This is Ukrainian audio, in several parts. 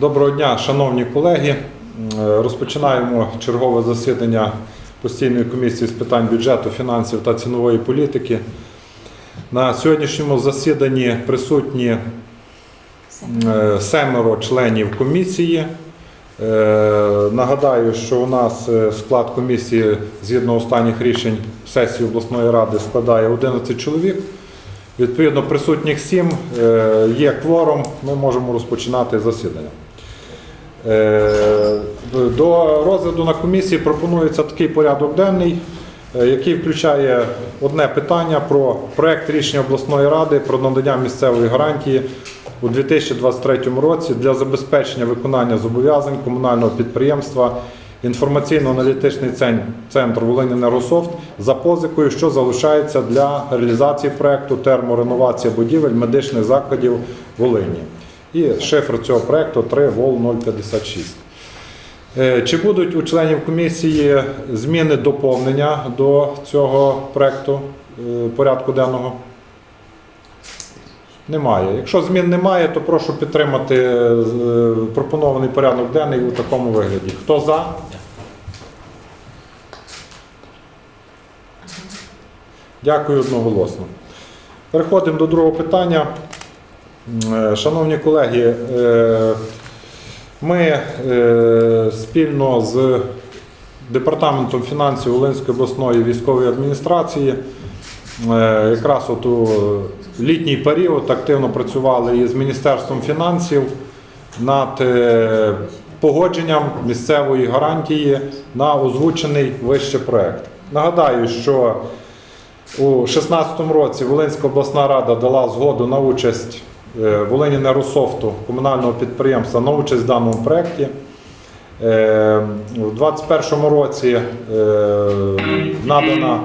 Доброго дня, шановні колеги. Розпочинаємо чергове засідання постійної комісії з питань бюджету, фінансів та цінової політики. На сьогоднішньому засіданні присутні е, семеро членів комісії. Е, Нагадаю, що у нас е, склад комісії згідно останніх рішень сесії обласної ради складає 11 чоловік. Відповідно, присутніх 7, є кворум, ми можемо розпочинати засідання. Е, До розгляду на комісії пропонується такий порядок денний, е, який включає одне питання про проект рішення обласної ради про надання місцевої гарантії у 2023 році для забезпечення виконання зобов'язань комунального підприємства інформаційно-аналітичний цен- центр «Волиньенергософт» за позикою, що залишається для реалізації проекту термореновація будівель медичних закладів Волині. І шифр цього проекту 3 ВОЛ 056. Е, Чи будуть у членів комісії зміни доповнення до цього проекту е, порядку денного? Немає. Якщо змін немає, то прошу підтримати е, пропонований порядок денний у такому вигляді. Хто за? Дякую одноголосно. Переходимо до другого питання. Е, Шановні колеги, е, ми е, спільно з Департаментом фінансів Волинської обласної військової адміністрації якраз от у літній період активно працювали із Міністерством фінансів над погодженням місцевої гарантії на озвучений вище проект. Нагадаю, що у 2016 році Волинська обласна рада дала згоду на участь Волинінерософту комунального підприємства на участь в даному проєкті. Е, У 2021 році е, надана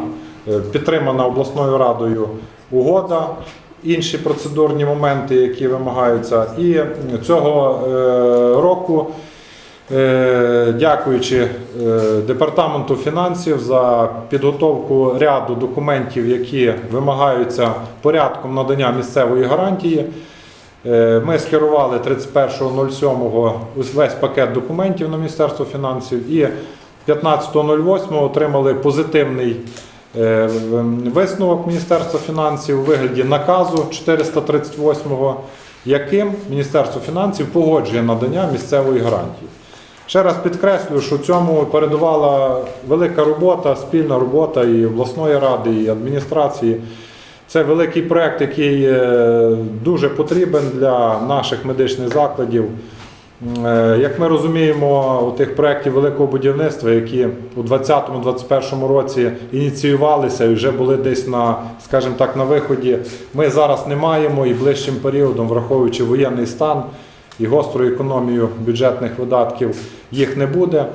е, підтримана обласною радою угода, інші процедурні моменти, які вимагаються. І цього е, року Е, Дякуючи е, департаменту фінансів за підготовку ряду документів, які вимагаються порядком надання місцевої гарантії. Е, Ми скерували 31.07 весь пакет документів на Міністерство фінансів і 15.08 отримали позитивний е, висновок Міністерства фінансів у вигляді наказу 438, яким Міністерство фінансів погоджує надання місцевої гарантії. Ще раз підкреслюю, що цьому передувала велика робота, спільна робота і обласної ради, і адміністрації. Це великий проект, який е, дуже потрібен для наших медичних закладів. Е, Як ми розуміємо, у тих проєктів великого будівництва, які у 2020-2021 році ініціювалися і вже були десь на, скажімо так, на виході, ми зараз не маємо і ближчим періодом, враховуючи воєнний стан і гостру економію бюджетних видатків, їх не буде.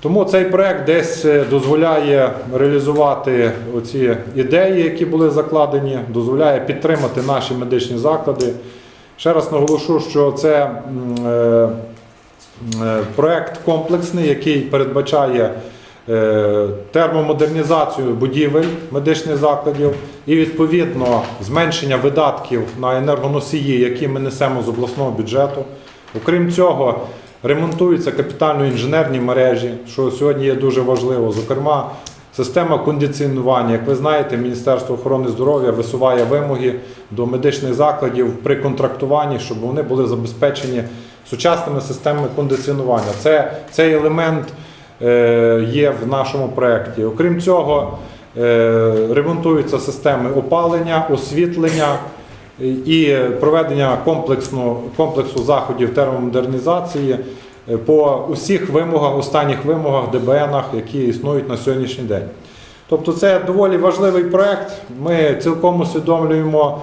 Тому цей проект десь е, дозволяє реалізувати оці ідеї, які були закладені, дозволяє підтримати наші медичні заклади. Ще раз наголошу, що це е, е, проект комплексний, який передбачає термомодернізацію будівель медичних закладів і відповідно зменшення видатків на енергоносії, які ми несемо з обласного бюджету. Окрім цього, ремонтуються капітально-інженерні мережі, що сьогодні є дуже важливо. Зокрема, система кондиціонування. Як ви знаєте, Міністерство охорони здоров'я висуває вимоги до медичних закладів при контрактуванні, щоб вони були забезпечені сучасними системами кондиціонування. Це, цей елемент е, є в нашому проєкті. Окрім цього, е, ремонтуються системи опалення, освітлення і проведення комплексу заходів термомодернізації е, по усіх вимогах, останніх вимогах ДБНах, які існують на сьогоднішній день. Тобто це доволі важливий проект. Ми цілком усвідомлюємо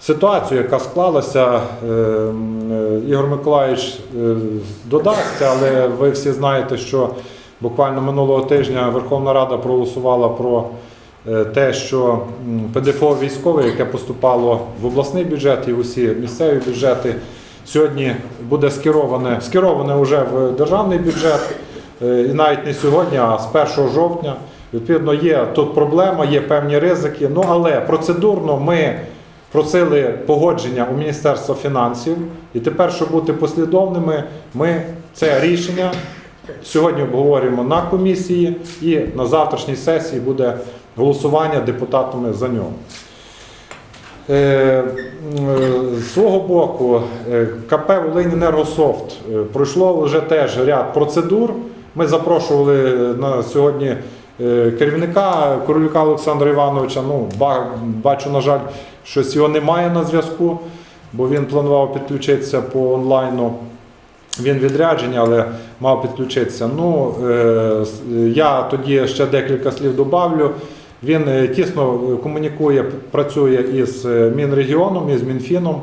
ситуацію, яка склалася. Е, е, Ігор Миколаївич додасться, але ви всі знаєте, що буквально минулого тижня Верховна Рада проголосувала про те, що ПДФО військове, яке поступало в обласний бюджет і в усі місцеві бюджети, сьогодні буде скероване, скероване вже в державний бюджет. Е, І навіть не сьогодні, а з 1 жовтня. Відповідно, є тут проблема, є певні ризики. Ну але процедурно ми просили погодження у Міністерства фінансів. І тепер, щоб бути послідовними, ми це рішення сьогодні обговорюємо на комісії і на завтрашній сесії буде голосування депутатами за нього. Е, З свого боку, е, КП «Волиньенергософт» е, пройшло вже теж ряд процедур. Ми запрошували на сьогодні керівника Королюка Олександра Івановича. Ну, бачу, на жаль, щось його немає на зв'язку, бо він планував підключитися по онлайну. Він відрядження, але мав підключитися. Ну, я тоді ще декілька слів добавлю. Він е, тісно е, комунікує, працює із е, Мінрегіоном, із Мінфіном.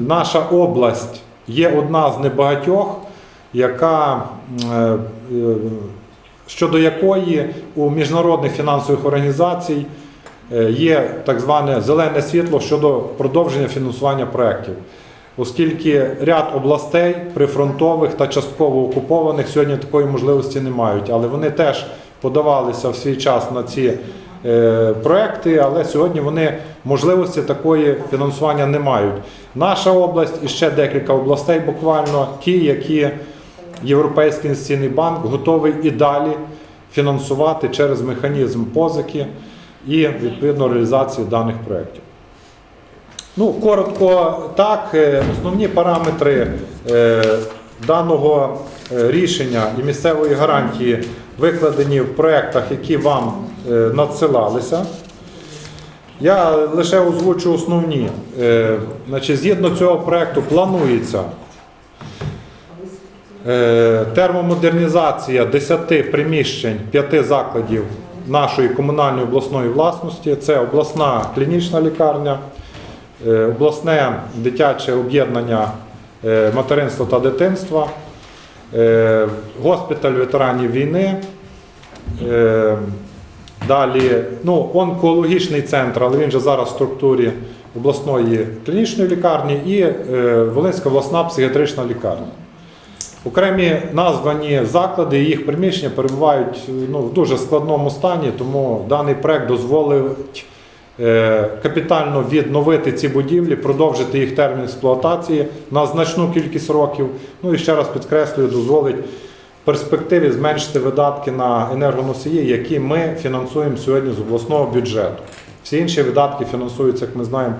Наша область є одна з небагатьох, яка, щодо якої у міжнародних фінансових організацій є так зване зелене світло щодо продовження фінансування проєктів. Оскільки ряд областей прифронтових та частково окупованих сьогодні такої можливості не мають, але вони теж подавалися в свій час на ці е, проекти, але сьогодні вони можливості такої фінансування не мають. Наша область і ще декілька областей, буквально ті, які Європейський інвестиційний банк готовий і далі фінансувати через механізм позики і відповідно реалізації даних проєктів. Ну, коротко так, е, основні параметри е, даного рішення і місцевої гарантії викладені в проєктах, які вам е, надсилалися. Я лише озвучу основні. Е, Значить, згідно цього проєкту планується е, термомодернізація 10 приміщень 5 закладів нашої комунальної обласної власності. Це обласна клінічна лікарня, обласне дитяче об'єднання материнства та дитинства, госпіталь ветеранів війни. е, Далі ну, онкологічний центр, але він же зараз в структурі обласної клінічної лікарні і е, Волинська обласна психіатрична лікарня. Окремі названі заклади і їх приміщення перебувають ну, в дуже складному стані, тому даний проект дозволить е, капітально відновити ці будівлі, продовжити їх термін експлуатації на значну кількість років. Ну і ще раз підкреслюю, дозволить перспективі зменшити видатки на енергоносії, які ми фінансуємо сьогодні з обласного бюджету. Всі інші видатки фінансуються, як ми знаємо,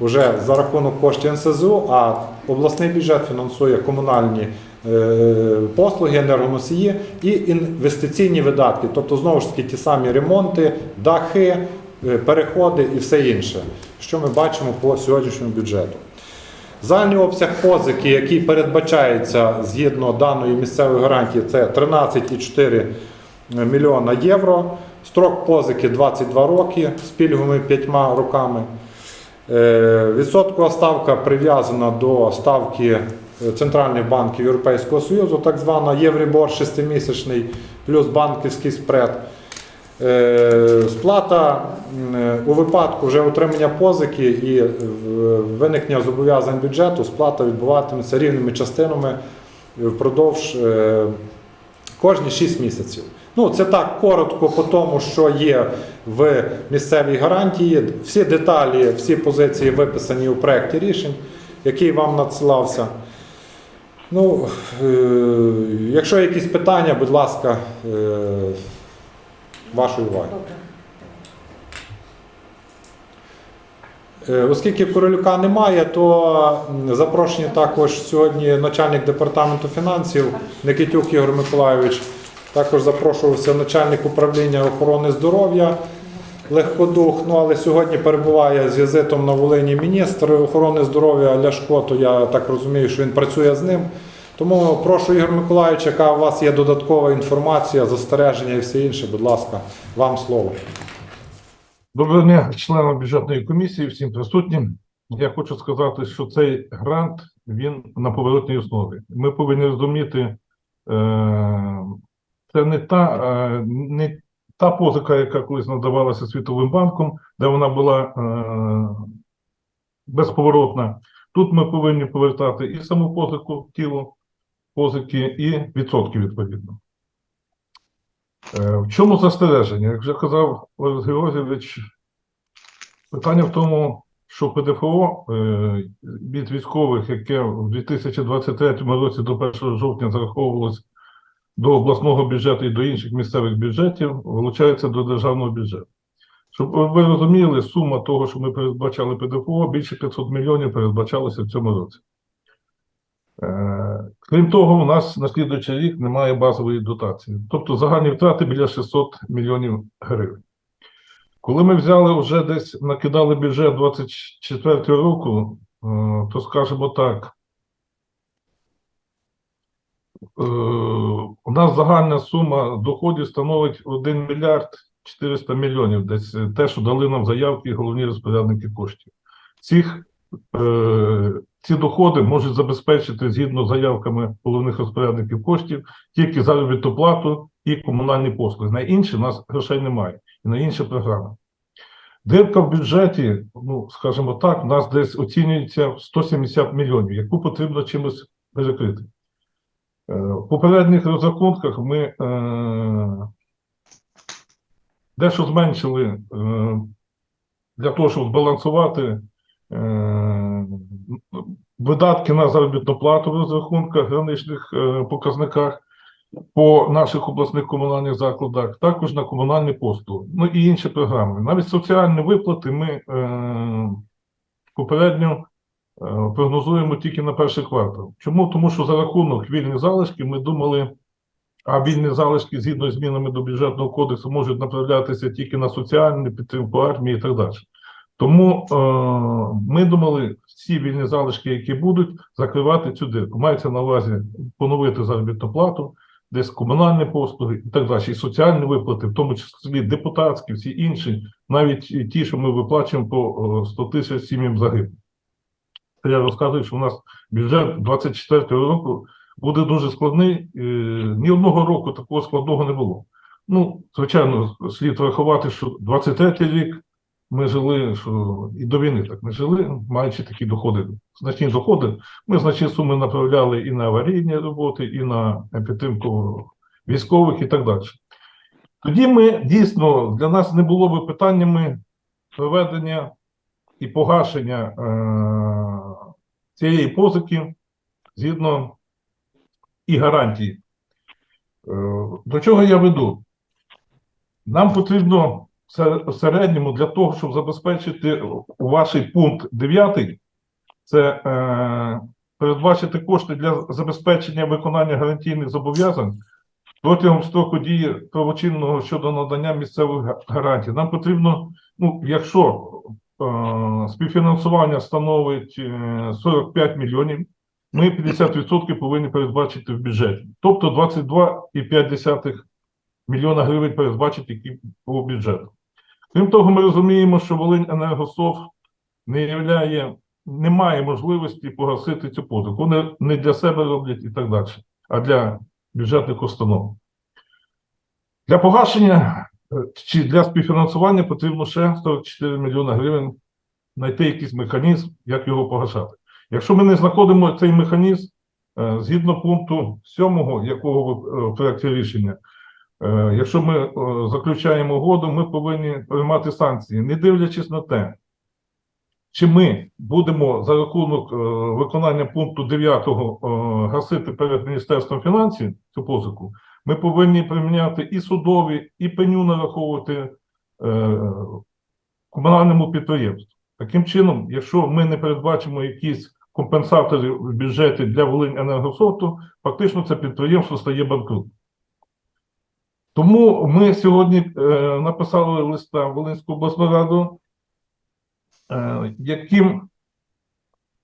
вже за рахунок коштів НСЗУ, а обласний бюджет фінансує комунальні е, послуги, енергоносії і інвестиційні видатки, тобто знову ж таки ті самі ремонти, дахи, е, переходи і все інше, що ми бачимо по сьогоднішньому бюджету. Загальний обсяг позики, який передбачається згідно даної місцевої гарантії, це 13,4 мільйона євро. Строк позики 22 роки з пільговими 5 роками. Е, Відсоткова ставка прив'язана до ставки е, центральних банків Європейського Союзу, так звана Єврібор 6-місячний плюс банківський спред. Е, Сплата е, у випадку вже отримання позики і е, виникнення зобов'язань бюджету, сплата відбуватиметься рівними частинами впродовж кожні 6 місяців. Ну, це так коротко по тому, що є в місцевій гарантії. Всі деталі, всі позиції виписані у проєкті рішень, який вам надсилався. Ну, якщо якісь питання, будь ласка, е, вашої уваги. Е, Оскільки Королюка немає, то м, запрошені також сьогодні начальник департаменту фінансів Никитюк Ігор Миколайович. Також запрошувався начальник управління охорони здоров'я Легкодух. Ну але сьогодні перебуває з візитом на Волині міністр охорони здоров'я Ляшко, то я так розумію, що він працює з ним. Тому прошу Ігор Миколайович, яка у вас є додаткова інформація, застереження і все інше, будь ласка, вам слово. Доброго дня, членам бюджетної комісії, всім присутнім. Я хочу сказати, що цей грант він на поворотній основі. Ми повинні розуміти, е, це не та, е, не та позика, яка колись надавалася Світовим банком, де вона була е, безповоротна. Тут ми повинні повертати і саму позику тіло позики, і відсотки відповідно. Е, В чому застереження? Як вже казав Олег Георгійович, Питання в тому, що ПДФО е, від військових, яке в 2023 році до 1 жовтня зараховувалось до обласного бюджету і до інших місцевих бюджетів, вилучається до державного бюджету. Щоб ви розуміли, сума того, що ми передбачали ПДФО, більше 500 мільйонів передбачалося в цьому році. Е, Крім того, у нас на слідуючий рік немає базової дотації. Тобто загальні втрати біля 600 мільйонів гривень. Коли ми взяли вже десь накидали бюджет 24 року, е, то скажімо так, е, у нас загальна сума доходів становить 1 мільярд 400 мільйонів. Десь те, що дали нам заявки головні розпорядники коштів. Цих, ці доходи можуть забезпечити згідно з заявками головних розпорядників коштів тільки заробітну плату і комунальні послуги. На інші нас грошей немає і на інші програми. Дирка в бюджеті, ну скажімо так, у нас десь оцінюється в 170 мільйонів, яку потрібно чимось перекрити. Е, В попередніх розрахунках ми е, дещо зменшили е, для того, щоб збалансувати е, видатки на заробітну плату в розрахунках граничних е, показниках по наших обласних комунальних закладах, також на комунальні послуги, ну і інші програми. Навіть соціальні виплати ми е, попередньо е, прогнозуємо тільки на перший квартал. Чому? Тому що за рахунок вільних залишків ми думали, а вільні залишки згідно з змінами до бюджетного кодексу можуть направлятися тільки на соціальну підтримку армії і так далі. Тому е, ми думали, всі вільні залишки, які будуть, закривати цю дирку. Мається на увазі поновити заробітну плату, десь комунальні послуги і так далі, і соціальні виплати, в тому числі депутатські, всі інші, навіть ті, що ми виплачуємо по о, 100 тисяч сім'ям загиблих. Я розказую, що у нас бюджет 24 року буде дуже складний. е, Ні одного року такого складного не було. Ну, звичайно, слід врахувати, що 23 рік ми жили, що і до війни так не жили, маючи такі доходи, значні доходи. Ми значні суми направляли і на аварійні роботи, і на підтримку військових, і так далі. Тоді ми дійсно для нас не було би питаннями проведення і погашення е- цієї позики згідно і гарантії. Е, До чого я веду? Нам потрібно в середньому для того, щоб забезпечити ваш пункт 9, це е, передбачити кошти для забезпечення виконання гарантійних зобов'язань протягом строку дії правочинного щодо надання місцевих гарантій. Нам потрібно, ну, якщо е, співфінансування становить е, 45 мільйонів, ми 50% повинні передбачити в бюджеті. Тобто 22,5 мільйона гривень передбачити по бюджету. Крім того, ми розуміємо, що Волинь Енергософт не являє, не має можливості погасити цю позику. Вони не для себе роблять і так далі, а для бюджетних установ. Для погашення е, чи для співфінансування потрібно ще 44 мільйона гривень знайти якийсь механізм, як його погашати. Якщо ми не знаходимо цей механізм, е, згідно пункту 7, якого е, в проєкті рішення, Якщо ми е, заключаємо угоду, ми повинні приймати санкції, не дивлячись на те, чи ми будемо за рахунок е, виконання пункту 9 е, гасити перед Міністерством фінансів цю позику, ми повинні приміняти і судові, і пеню нараховувати е, комунальному підприємству. Таким чином, якщо ми не передбачимо якісь компенсатори в бюджеті для Волинь енергософту, фактично це підприємство стає банкрутом. Тому ми сьогодні е, написали листа в Волинську обласну раду, е, яким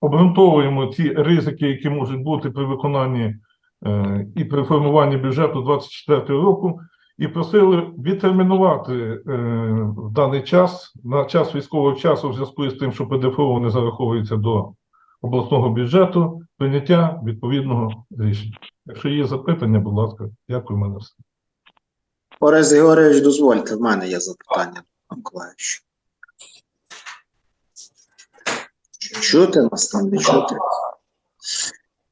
обґрунтовуємо ці ризики, які можуть бути при виконанні е, і при формуванні бюджету 2024 року, і просили відтермінувати е, в даний час на час військового часу, в зв'язку з тим, що ПДФО не зараховується до обласного бюджету, прийняття відповідного рішення. Якщо є запитання, будь ласка, дякую, мене все. Орес Георгійович, дозвольте, в мене є запитання до Миколаївича. Чути нас там не чути?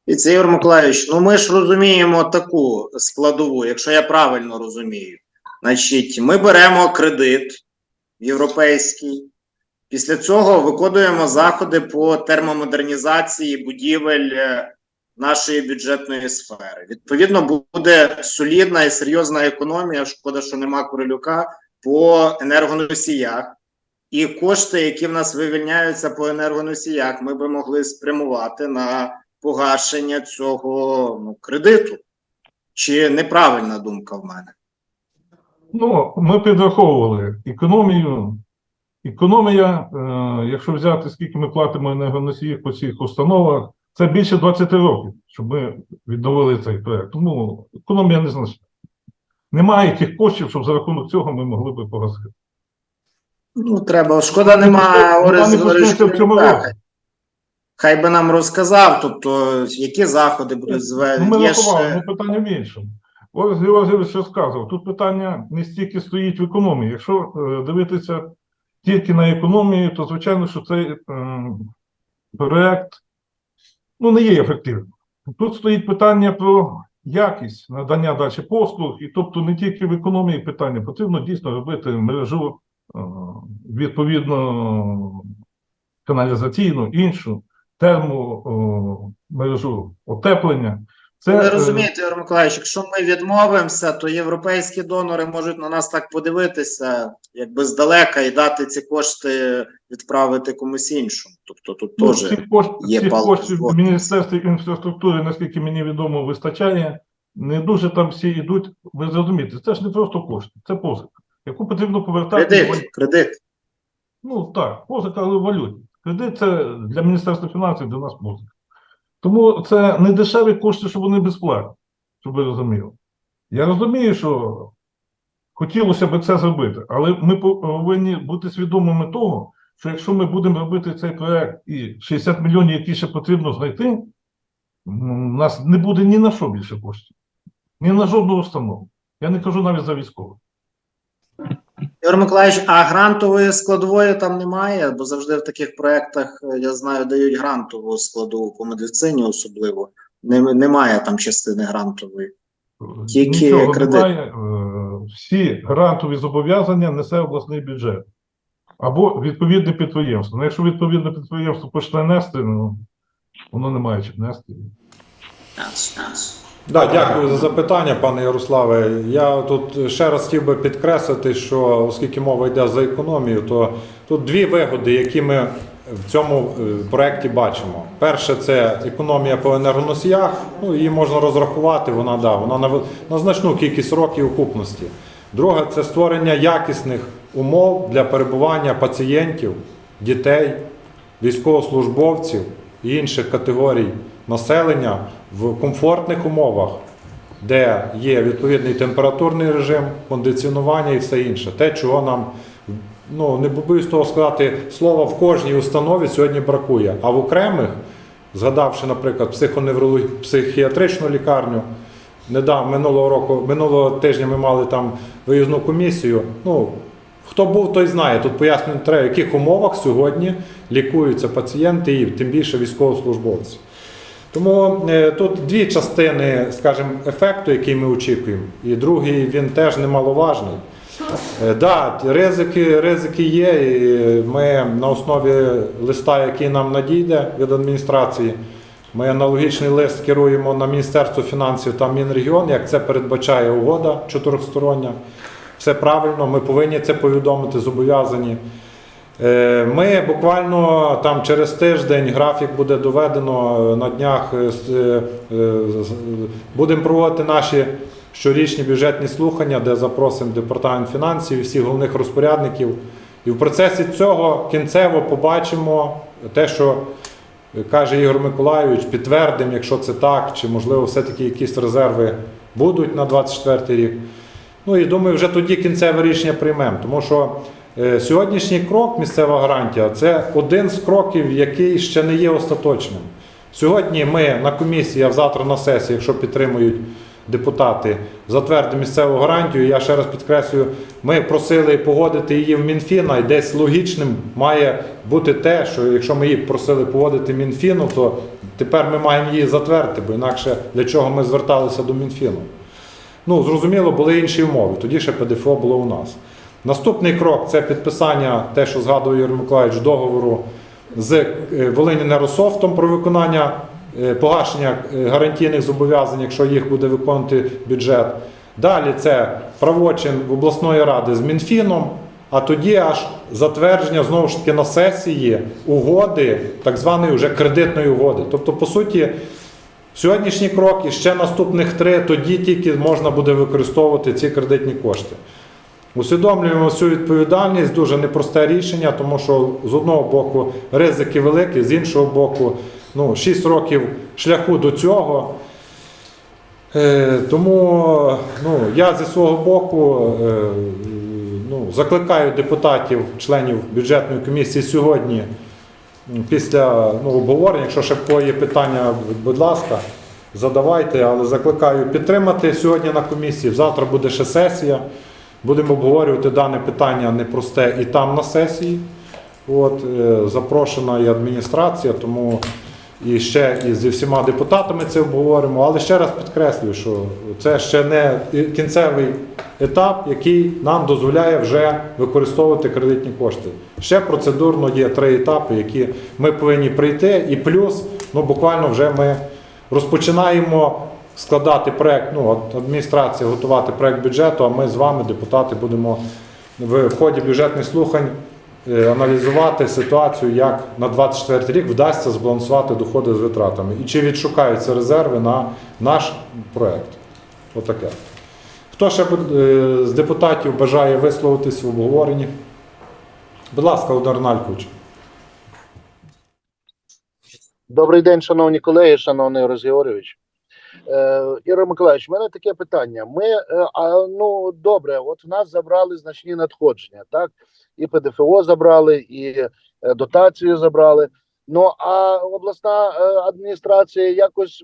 І це Ігор Миколаївич, ну ми ж розуміємо таку складову, якщо я правильно розумію. Значить, ми беремо кредит європейський Після цього виконуємо заходи по термомодернізації будівель е, нашої бюджетної сфери. Відповідно, буде солідна і серйозна економія. Шкода, що нема Курилюка по енергоносіях. І кошти, які в нас вивільняються по енергоносіях, ми би могли спрямувати на погашення цього ну, кредиту. Чи неправильна думка в мене? Ну, ми підраховували економію. Економія, е, якщо взяти, скільки ми платимо енергоносіїв по цих установах, це більше 20 років, щоб ми відновили цей проект. Тому економія незначна. Немає тих коштів, щоб за рахунок цього ми могли би погасити. Ну, треба. Шкода, нема Вона Орес не почнеться в цьому році. Хай би нам розказав, тобто, які заходи будуть зведені. ми рахували, ну питання в іншому. Ось Георгій що сказав, тут питання не стільки стоїть в економії. Якщо е, дивитися тільки на економію, то звичайно, що цей е, проект ну, не є ефективним. Тут стоїть питання про якість надання далі послуг, і тобто не тільки в економії питання, потрібно дійсно робити мережу е, відповідно каналізаційну, іншу, термо мережу отеплення. Це, ви е, розумієте, Ігор Миколаївич, якщо ми відмовимося, то європейські донори можуть на нас так подивитися, якби здалека, і дати ці кошти відправити комусь іншому. Тобто тут Ну, теж цих кошт, є цих палка коштів в Міністерстві інфраструктури, наскільки мені відомо, вистачає. Не дуже там всі йдуть. Ви зрозумієте, це ж не просто кошти, це позика, яку потрібно повертати. кредит, кредит. Ну так, позика, але валюті. Кредит це для Міністерства фінансів, для нас позика. Тому це не дешеві кошти, щоб вони безплатні, щоб ви розуміли. Я розумію, що хотілося б це зробити, але ми повинні бути свідомими того, що якщо ми будемо робити цей проект і 60 мільйонів, які ще потрібно знайти, у нас не буде ні на що більше коштів, ні на жодну установу. Я не кажу навіть за військових. Ігор Миколаївич, а грантової складової там немає, бо завжди в таких проєктах, е, я знаю, дають грантову складову по медицині особливо. Немає там частини грантової. Тільки Нічого кредит. немає. Е, Всі грантові зобов'язання несе обласний бюджет або відповідне підприємство. Ну, якщо відповідне підприємство почне нести, ну воно не має чим нести. Да, дякую за запитання, пане Ярославе. Я тут ще раз хотів би підкреслити, що оскільки мова йде за економію, то тут дві вигоди, які ми в цьому е, проєкті бачимо. Перше, це економія по енергоносіях. Ну, її можна розрахувати, вона да, вона на, на значну кількість років окупності. Друге, це створення якісних умов для перебування пацієнтів, дітей, військовослужбовців і інших категорій населення в комфортних умовах, де є відповідний температурний режим, кондиціонування і все інше. Те, чого нам ну не боюсь того сказати, слова в кожній установі сьогодні бракує. А в окремих, згадавши, наприклад, психоневрологію, психіатричну лікарню, недавно минулого року, минулого тижня ми мали там виїзну комісію. Ну, хто був, той знає. Тут треба, в яких умовах сьогодні лікуються пацієнти і тим більше військовослужбовці. Тому е, тут дві частини, скажімо, ефекту, який ми очікуємо, і другий він теж немаловажний. Е, да, ризики, ризики є. І ми на основі листа, який нам надійде від адміністрації, ми аналогічний лист керуємо на Міністерство фінансів та Мінрегіон, як це передбачає угода чотирьохстороння. Все правильно, ми повинні це повідомити, зобов'язані. Е, Ми буквально там через тиждень графік буде доведено е, на днях. е, Будемо проводити наші щорічні бюджетні слухання, де запросимо департамент фінансів і всіх головних розпорядників. І в процесі цього кінцево побачимо те, що каже Ігор Миколайович, підтвердимо, якщо це так, чи можливо все-таки якісь резерви будуть на 24 рік. Ну і думаю, вже тоді кінцеве рішення приймемо, тому що сьогоднішній крок, місцева гарантія, це один з кроків, який ще не є остаточним. Сьогодні ми на комісії, а завтра на сесії, якщо підтримують депутати, затвердимо місцеву гарантію. Я ще раз підкреслюю, ми просили погодити її в Мінфіна, і десь логічним має бути те, що якщо ми її просили погодити Мінфіну, то тепер ми маємо її затвердити, бо інакше для чого ми зверталися до Мінфіну. Ну, зрозуміло, були інші умови. Тоді ще ПДФО було у нас. Наступний крок це підписання, те, що згадував Юрій Миколаївич, договору з е, Волинь-Нерософтом про виконання е, погашення е, гарантійних зобов'язань, якщо їх буде виконувати бюджет. Далі це правочин обласної ради з Мінфіном, а тоді аж затвердження знову ж таки на сесії угоди, так званої вже кредитної угоди. Тобто, по суті, сьогоднішній крок і ще наступних три, тоді тільки можна буде використовувати ці кредитні кошти. Усвідомлюємо всю відповідальність, дуже непросте рішення, тому що з одного боку ризики великі, з іншого боку, ну, 6 років шляху до цього. Е, тому ну, я зі свого боку е, ну, закликаю депутатів, членів бюджетної комісії сьогодні, після ну, обговорення, якщо ще є питання, будь ласка, задавайте, але закликаю підтримати сьогодні на комісії. Завтра буде ще сесія. Будемо обговорювати дане питання непросте і там на сесії. От, е, запрошена і адміністрація, тому і ще і зі всіма депутатами це обговоримо. Але ще раз підкреслюю, що це ще не кінцевий етап, який нам дозволяє вже використовувати кредитні кошти. Ще процедурно є три етапи, які ми повинні пройти. І плюс, ну буквально вже ми розпочинаємо складати проект, ну, адміністрація готувати проект бюджету, а ми з вами, депутати, будемо в ході бюджетних слухань е, аналізувати ситуацію, як на 24 рік вдасться збалансувати доходи з витратами. І чи відшукаються резерви на наш проект. Отаке. Хто ще е, з депутатів бажає висловитись в обговоренні? Будь ласка, Володимир Налькович. Добрий день, шановні колеги, шановний Орес Е, Миколаївич, в мене таке питання. Ми, е, а, ну, добре, от в нас забрали значні надходження, так? І ПДФО забрали, і е, дотацію забрали. Ну, а обласна адміністрація якось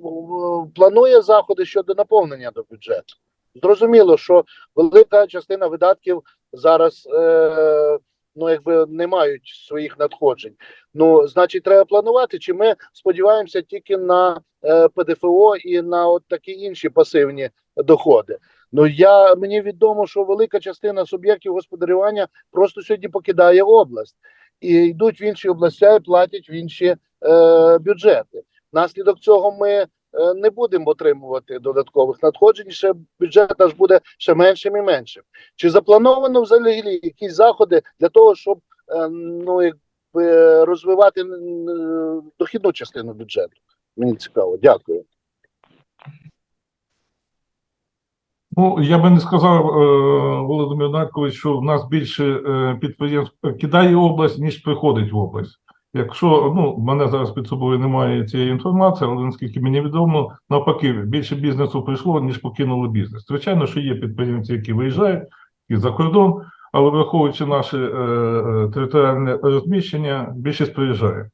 планує заходи щодо наповнення до бюджету. Зрозуміло, що велика частина видатків зараз е, ну, якби не мають своїх надходжень. Ну, значить, треба планувати. Чи ми сподіваємося тільки на е, ПДФО і на от такі інші пасивні доходи? Ну я мені відомо, що велика частина суб'єктів господарювання просто сьогодні покидає область і йдуть в інші областя і платять в інші е, бюджети. Наслідок цього ми не будемо отримувати додаткових надходжень. Ще бюджет наш буде ще меншим і меншим. Чи заплановано взагалі якісь заходи для того, щоб е, ну якби розвивати дохідну частину бюджету? Мені цікаво, дякую. Ну, я би не сказав, е, Володимир Наркович, що в нас більше е, підприємств кидає область, ніж приходить в область. Якщо ну, в мене зараз під собою немає цієї інформації, але наскільки мені відомо, навпаки, більше бізнесу прийшло, ніж покинуло бізнес. Звичайно, що є підприємці, які виїжджають і за кордон, але враховуючи наше е, е, територіальне розміщення, більшість приїжджає.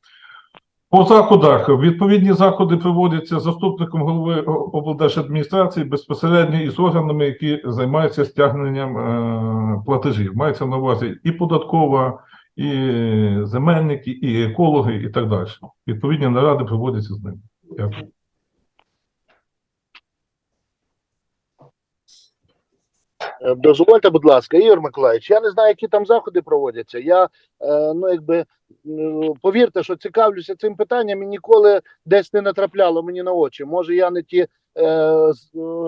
По заходах відповідні заходи проводяться заступником голови облдержадміністрації безпосередньо із органами, які займаються стягненням е, платежів. Мається на увазі і податкова, і земельники, і екологи, і так далі. Відповідні наради проводяться з ними. Дякую. Е, Дозвольте, будь ласка, Ігор Миколаївич, я не знаю, які там заходи проводяться. Я е, ну якби повірте, що цікавлюся цим питанням і ніколи десь не натрапляло мені на очі. Може, я не ті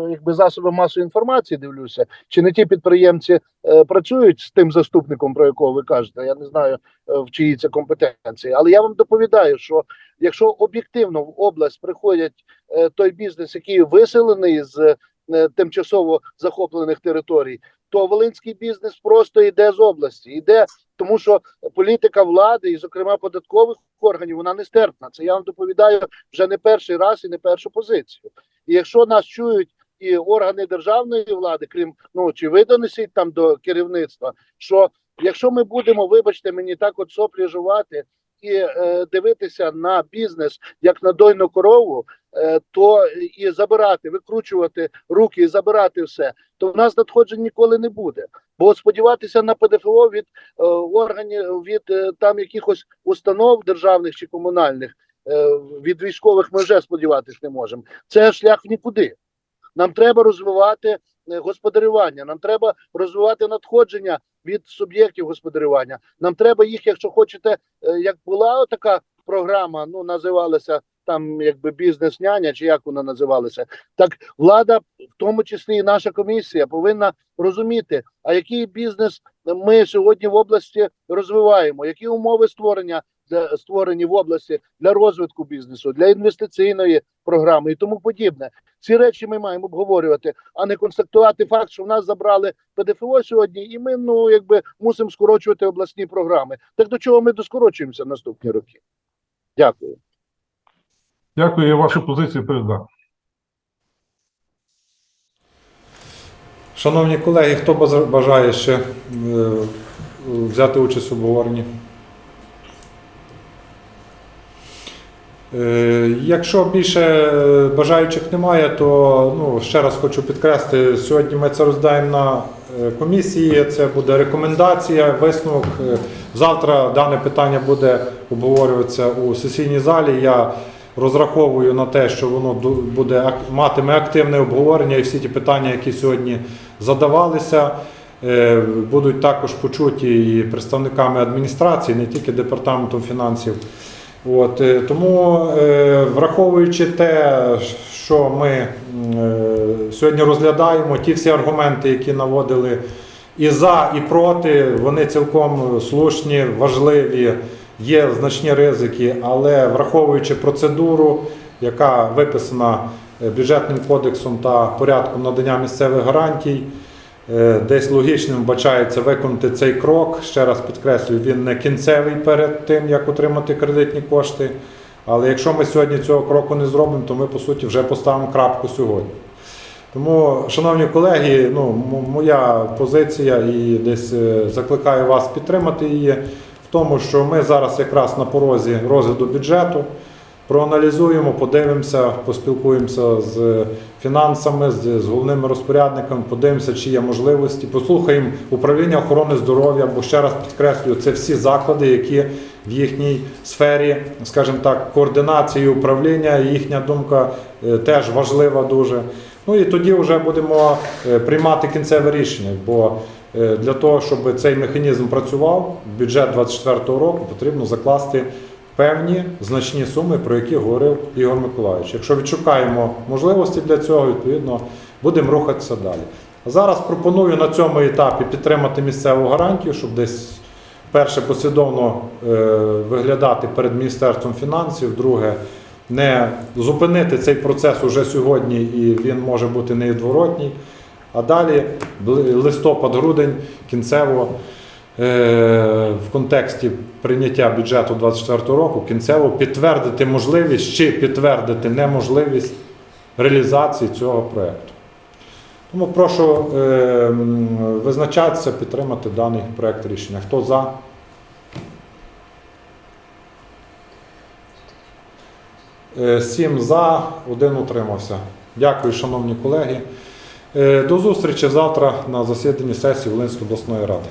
якби засоби масової інформації дивлюся, чи не ті підприємці е, працюють з тим заступником, про якого ви кажете. Я не знаю, е, в чиї це компетенції. Але я вам доповідаю, що якщо об'єктивно в область приходять е, той бізнес, який виселений з е, тимчасово захоплених територій, то волинський бізнес просто йде з області. Йде, тому що політика влади, і, зокрема, податкових органів, вона нестерпна. Це я вам доповідаю вже не перший раз і не першу позицію. І якщо нас чують і органи державної влади, крім ну чи ви донесіть там до керівництва, що якщо ми будемо, вибачте, мені так от соплі жувати і е, дивитися на бізнес як на дойну корову, е, то і забирати, викручувати руки і забирати все, то в нас надходжень ніколи не буде. Бо сподіватися на ПДФО від е, органів від е, там якихось установ державних чи комунальних від військових ми вже сподіватися не можемо. Це шлях в нікуди. Нам треба розвивати е, господарювання, нам треба розвивати надходження від суб'єктів господарювання. Нам треба їх, якщо хочете, е, як була така програма, ну називалася там якби бізнес-няня, чи як вона називалася, так влада, в тому числі і наша комісія, повинна розуміти, а який бізнес ми сьогодні в області розвиваємо, які умови створення для створені в області для розвитку бізнесу, для інвестиційної програми і тому подібне. Ці речі ми маємо обговорювати, а не констатувати факт, що в нас забрали ПДФО сьогодні, і ми ну якби мусимо скорочувати обласні програми. Так до чого ми доскорочуємося наступні роки? Дякую. Дякую, я вашу позицію передав. Шановні колеги, хто бажає ще е, взяти участь в обговоренні? Якщо більше е, бажаючих немає, то ну, ще раз хочу підкреслити, сьогодні ми це роздаємо на е, комісії, це буде рекомендація, висновок. Е, Завтра дане питання буде обговорюватися у сесійній залі. Я розраховую на те, що воно буде матиме активне обговорення і всі ті питання, які сьогодні задавалися, е, будуть також почуті і представниками адміністрації, не тільки департаментом фінансів. От, е, тому, е, враховуючи те, що ми е, сьогодні розглядаємо, ті всі аргументи, які наводили і за, і проти, вони цілком слушні, важливі, є значні ризики, але враховуючи процедуру, яка виписана бюджетним кодексом та порядком надання місцевих гарантій, десь логічним вбачається виконати цей крок. Ще раз підкреслюю, він не кінцевий перед тим, як отримати кредитні кошти. Але якщо ми сьогодні цього кроку не зробимо, то ми по суті вже поставимо крапку сьогодні. Тому, шановні колеги, ну, моя позиція і десь е, закликаю вас підтримати її в тому, що ми зараз якраз на порозі розгляду бюджету. Проаналізуємо, подивимося, поспілкуємося з фінансами, з, головними розпорядниками, подивимося, чи є можливості. Послухаємо управління охорони здоров'я, бо ще раз підкреслюю, це всі заклади, які в їхній сфері, скажімо так, координації управління, їхня думка е, теж важлива дуже. Ну і тоді вже будемо е, приймати кінцеве рішення, бо е, для того, щоб цей механізм працював, бюджет 2024 року потрібно закласти певні значні суми, про які говорив Ігор Миколаївич. Якщо відшукаємо можливості для цього, відповідно будемо рухатися далі. Зараз пропоную на цьому етапі підтримати місцеву гарантію, щоб десь перше послідовно е, виглядати перед Міністерством фінансів, друге не зупинити цей процес уже сьогодні, і він може бути невідворотній. А далі листопад-грудень кінцево в контексті прийняття бюджету 2024 року кінцево підтвердити можливість чи підтвердити неможливість реалізації цього проєкту. Тому прошу е, визначатися, підтримати даний проєкт рішення. Хто за? Е, Сім за, один утримався. Дякую, шановні колеги. Е, До зустрічі завтра на засіданні сесії Волинської обласної ради.